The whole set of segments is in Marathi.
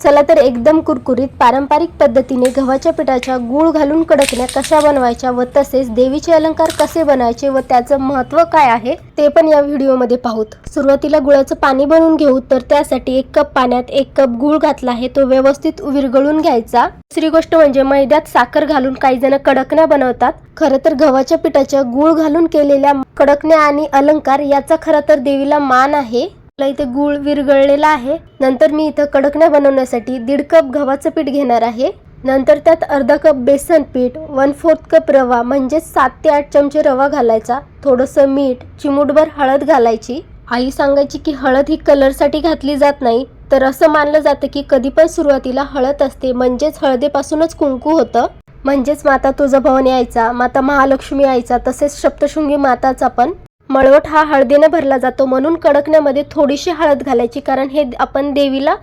चला तर एकदम कुरकुरीत पारंपरिक पद्धतीने गव्हाच्या पिठाच्या गूळ घालून कडकण्या कशा बनवायच्या व तसेच देवीचे अलंकार कसे बनवायचे व त्याचं महत्त्व काय आहे ते पण या व्हिडिओमध्ये पाहूत. सुरुवातीला गुळाचं पाणी बनवून घेऊ तर त्यासाठी एक कप पाण्यात एक कप गूळ घातला आहे तो व्यवस्थित विरघळून घ्यायचा. दुसरी गोष्ट म्हणजे मैद्यात साखर घालून काही जण कडकण्या बनवतात. खरं तर गव्हाच्या पिठाच्या गूळ घालून केलेल्या कडकण्या आणि अलंकार याचा खरं तर देवीला मान आहे. मला इथे गूळ विरगळलेला आहे. नंतर मी इथं कडकण्या बनवण्यासाठी दीड कप गव्हाचं पीठ घेणार आहे. नंतर त्यात अर्धा कप बेसन पीठ वन फोर्थ कप रवा म्हणजे सात ते आठ चमचे रवा घालायचा. थोडंसं मीठ चिमूटभर हळद घालायची. आई सांगायची की हळद ही कलरसाठी घातली जात नाही तर असं मानलं जातं की कधी पण सुरुवातीला हळद असते म्हणजेच हळदीपासूनच कुंकू होतं. म्हणजेच माता तुळजाभवानी यायचा माता महालक्ष्मी यायचा तसेच सप्तशृंगी माताचा पण मळवट हा हळदीने भरला जातो. म्हणून कडकण्यामध्ये थोडीशी हळद घालायची कारण हे आपण देवीला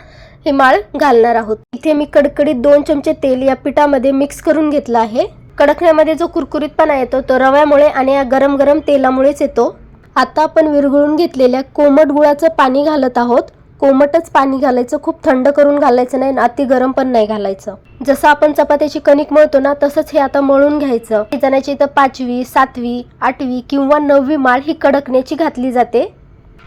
हे माळ घालणार आहोत. इथे मी कडकडीत दोन चमचे तेल या पिठामध्ये मिक्स करून घेतलं आहे. कडकण्यामध्ये जो कुरकुरीतपणा येतो तो रव्यामुळे आणि या गरम गरम तेलामुळेच येतो. आता आपण विरघळून घेतलेल्या कोमट गुळाचं पाणी घालत आहोत. कोमटच पाणी घालायचं खूप थंड करून घालायचं नाही आणि अति गरम पण नाही घालायचं. जसं आपण चपात्याची कणिक मळतो ना तसंच हे आता मळून घ्यायचं. जणाची इथं पाचवी सातवी आठवी किंवा नववी माळ ही कडकण्याची घातली जाते.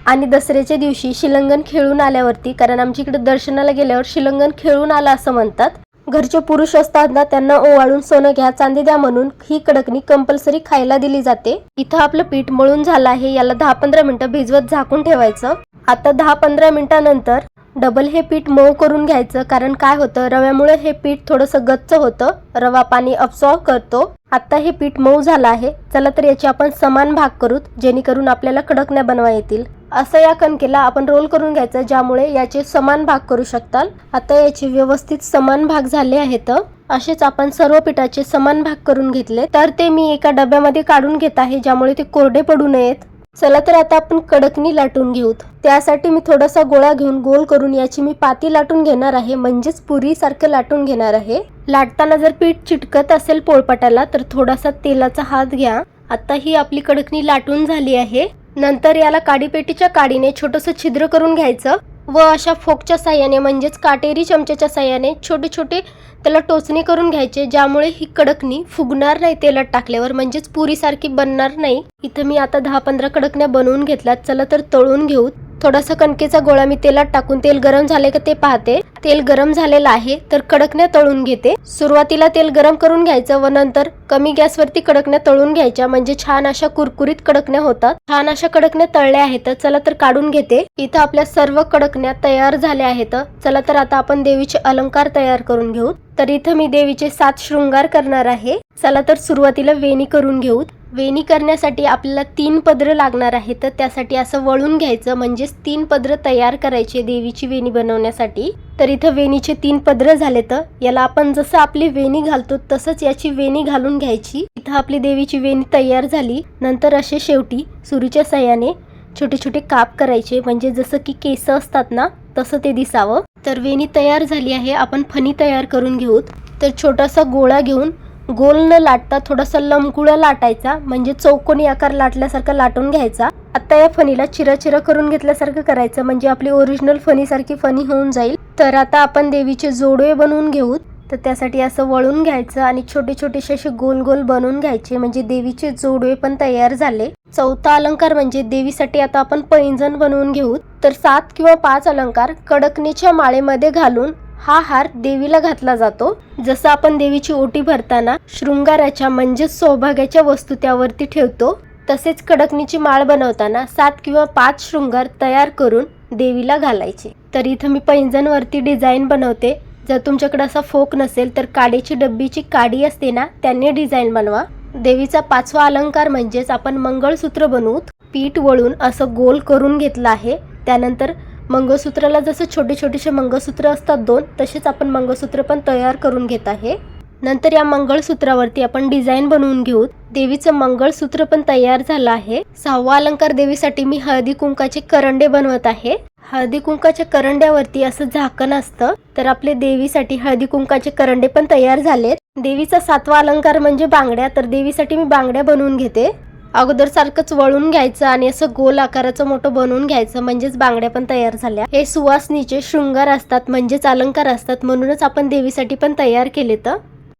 आणि दसऱ्याच्या दिवशी शिलंगण खेळून आल्यावरती कारण आमच्या इकडे दर्शनाला गेल्यावर शिलंगण खेळून आला असं म्हणतात. घरचे पुरुष असतात ना त्यांना ओवाळून सोनं घ्या चांदी द्या म्हणून ही कडकणी कंपल्सरी खायला दिली जाते. इथं आपलं पीठ मळून झालं आहे याला दहा पंधरा मिनिटं भिजवत झाकून ठेवायचं. आता दहा पंधरा मिनिटानंतर डबल हे पीठ मऊ करून घ्यायचं कारण काय होतं? रव्यामुळे हे पीठ थोडंसं गच्च होतं. रवा पाणी अब्सॉर्ब करतो. आता हे पीठ मऊ झालं आहे. चला तर याचे आपण समान भाग करूत जेणेकरून आपल्याला कडकण्या बनवा येतील. असं या कणकेला आपण रोल करून घ्यायचं ज्यामुळे याचे समान भाग करू शकताल. आता याचे व्यवस्थित समान भाग झाले आहेत. असेच आपण सर्व पिठाचे समान भाग करून घेतले. तर ते मी एका डब्यामध्ये काढून घेत आहे ज्यामुळे ते कोरडे पडू नयेत. चला तर आता आपण कडकणी लाटून घेऊत. त्यासाठी मी थोडासा गोळा घेऊन गोल करून याची मी पाती लाटून घेणार आहे. म्हणजेच पुरी सारखं लाटून घेणार आहे. लाटताना जर पीठ चिटकत असेल पोळपाटाला तर थोडासा तेलाचा हात घ्या. आता ही आपली कडकणी लाटून झाली आहे. नंतर याला काडीपेटीच्या काडीने छोटंसं छिद्र करून घ्यायचं. व अशा फोकच्या साह्याने म्हणजेच काटेरी चमच्याच्या साह्याने छोटे छोटे त्याला टोचणी करून घ्यायचे ज्यामुळे ही कडकणी फुगणार नाही तेलात टाकल्यावर म्हणजेच पुरीसारखी बनणार नाही. इथं मी आता दहा पंधरा कडकण्या बनवून घेतल्यात चला तर तळून घेऊ. थोडासा कणकेचा गोळा मी तेलात टाकून तेल गरम झाले का ते पाहते. तेल गरम झालेलं आहे तर कडकण्या तळून घेते. सुरुवातीला तेल गरम करून घ्यायचं व नंतर कमी गॅसवरती कडकण्या तळून घ्यायच्या म्हणजे छान अशा कुरकुरीत कडकण्या होतात. छान अशा कडकण्या तळल्या आहेत चला तर काढून घेते. इथं आपल्या सर्व कडकण्या तयार झाल्या आहेत. चला तर आता आपण देवीचे अलंकार तयार करून घेऊ. तर इथं मी देवीचे सात शृंगार करणार आहे. चला तर सुरुवातीला वेणी करून घेऊ वेणी करण्यासाठी आपल्याला तीन पदरं लागणार आहे तर त्यासाठी असं वळून घ्यायचं म्हणजेच तीन पदरं तयार करायचे देवीची वेणी बनवण्यासाठी. तर इथं वेणीचे तीन पदरं झाले तर याला आपण जसं आपली वेणी घालतो तसंच याची वेणी घालून घ्यायची. इथं आपली देवीची वेणी तयार झाली. नंतर असे शेवटी सुरीच्या सह्याने छोटे छोटे काप करायचे. म्हणजे जसं की केस असतात ना तसं ते दिसावं. तर वेणी तयार झाली आहे. आपण फणी तयार करून घेऊ तर छोटासा गोळा घेऊन गोल न लाटता थोडासा लंबगुळा लाटायचा. म्हणजे चौकोनी आकार लाटल्यासारखं लाटून घ्यायचा. आता या फणीला चिराचिरा करून घेतल्यासारखं करायचं. म्हणजे आपली ओरिजिनल फणीसारखी फणी होऊन जाईल. तर आता आपण देवीचे जोडवे बनवून घेऊत. तर त्यासाठी असं वळून घ्यायचं आणि छोटे छोटेसे असे गोल गोल बनवून घ्यायचे. म्हणजे देवीचे जोडवे पण तयार झाले. चौथा अलंकार म्हणजे देवीसाठी आता आपण पैंजण बनवून घेऊ. तर सात किंवा पाच अलंकार कडकणीच्या माळेमध्ये घालून हा हार देवीला घातला जातो. जसं आपण देवीची ओटी भरताना शृंगाराच्या म्हणजेच सौभाग्याच्या वस्तू त्यावरती ठेवतो तसेच कडकणीची माळ बनवताना सात किंवा पाच शृंगार तयार करून देवीला घालायचे. तर इथं मी पैंजणवरती डिझाईन बनवते. जर तुमच्याकडे असा फोक नसेल तर काडीची डब्बीची काडी असते ना त्यांनी डिझाईन बनवा. देवीचा पाचवा अलंकार म्हणजेच आपण मंगळसूत्र बनवूत पीठ वळून असं गोल करून घेतलं आहे. त्यानंतर मंगळसूत्राला जसं छोटे छोटेसे मंगळसूत्र असतात दोन तसेच आपण मंगळसूत्र पण तयार करून घेत आहे. नंतर या मंगळसूत्रावरती आपण डिझाईन बनवून घेऊ. देवीचं मंगळसूत्र पण तयार झालं आहे. सहावा अलंकार देवीसाठी मी हळदी कुंकाचे करंडे बनवत आहे. हळदी कुंकाच्या करंड्यावरती असं झाकण असतं तर आपले देवीसाठी हळदी कुंकाचे करंडे पण तयार झालेत. देवीचा सातवा अलंकार म्हणजे बांगड्या तर देवीसाठी मी बांगड्या बनवून घेते. अगोदर सारखंच वळून घ्यायचं आणि असं गोल आकाराचं मोठं बनवून घ्यायचं म्हणजेच बांगड्या पण तयार झाल्या. हे सुवासनीचे शृंगार असतात म्हणजेच अलंकार असतात म्हणूनच आपण देवीसाठी पण तयार केले तर.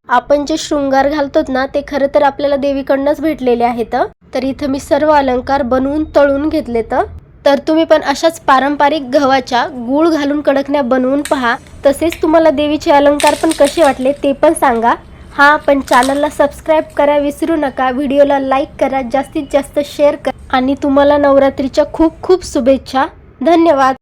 आपण जे शृंगार घालतो ना ते खरं तर आपल्याला देवीकडनंच भेटलेले आहेत. तर इथं मी सर्व अलंकार बनवून तळून घेतले तर तर तुम्ही पण अशाच पारंपरिक गव्हाच्या गूळ घालून कडकण्या बनवून पहा. तसेच तुम्हाला देवीचे अलंकार पण कसे वाटले ते पण सांगा. हा पण चॅनलला सबस्क्राईब करा विसरू नका. व्हिडिओला लाईक करा जास्तीत जास्त शेअर करा. आणि तुम्हाला नवरात्रीच्या खूप खूप शुभेच्छा. धन्यवाद.